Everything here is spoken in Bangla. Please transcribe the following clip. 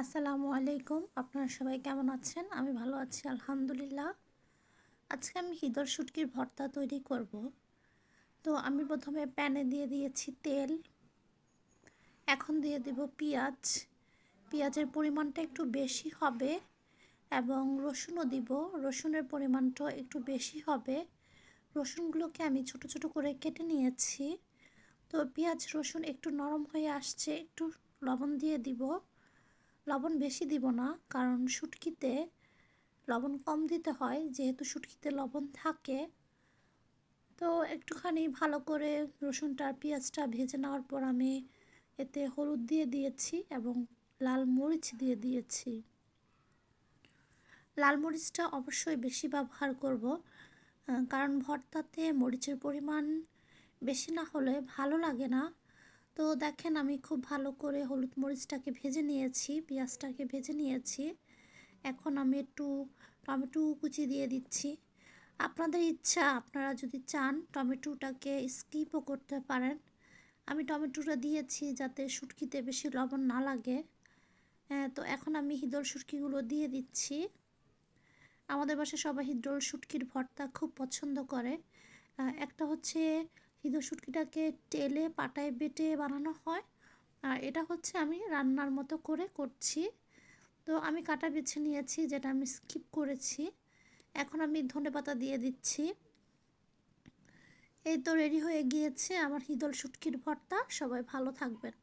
আসসালামু আলাইকুম। আপনারা সবাই কেমন আছেন? আমি ভালো আছি, আলহামদুলিল্লাহ। আজকে আমি হিদর শুটকির ভর্তা তৈরি করব। তো আমি প্রথমে প্যানে দিয়ে দিয়েছি তেল। এখন দিয়ে দেব পেঁয়াজ। পেঁয়াজের পরিমাণটা একটু বেশি হবে এবং রসুনও দিব। রসুনের পরিমাণটা একটু বেশি হবে। রসুনগুলোকে আমি ছোট ছোট করে কেটে নিয়েছি। তো পেঁয়াজ, রসুন একটু নরম হয়ে আসছে, একটু লবণ দিয়ে দিব। লবণ বেশি দিব না, কারণ শুটকিতে লবণ কম দিতে হয়, যেহেতু শুটকিতে লবণ থাকে। তো একটুখানি ভালো করে রসুনটা আর পেঁয়াজটা ভেজে নেওয়ার পর আমি এতে হলুদ দিয়ে দিয়েছি এবং লাল মরিচ দিয়ে দিয়েছি। লাল মরিচটা অবশ্যই বেশি ব্যবহার করব কারণ ভর্তাতে মরিচের পরিমাণ বেশি না হলে ভালো লাগে না। তো দেখেন আমি খুব ভালো করে হলুদ মরিচটাকে ভেজে নিয়েছি, পেঁয়াজটাকে ভেজে নিয়েছি। এখন আমি একটু টমেটো কুচি দিয়ে দিচ্ছি। আপনাদের ইচ্ছা, আপনারা যদি চান টমেটোটাকে স্কিপও করতে পারেন। আমি টমেটোটা দিয়েছি যাতে শুটকিতে বেশি লবণ না লাগে। তো এখন আমি হিদল শুটকিগুলো দিয়ে দিচ্ছি। আমাদের বাসায় সবাই হিদল শুটকির ভর্তা খুব পছন্দ করে। একটা হচ্ছে হিদো শুটকিটাকে টেলে পাটায় বেটে বানানো হয়। আর এটা হচ্ছে আমি রান্নার মতো করে করছি। তো আমি কাটা বেছে নিয়েছি, যেটা আমি স্কিপ করেছি। এখন আমি ধনে পাতা দিয়ে দিচ্ছি। এই তো রেডি হয়ে গিয়েছে আমার হিদল শুটকির ভর্তা। সবাই ভালো থাকবেন।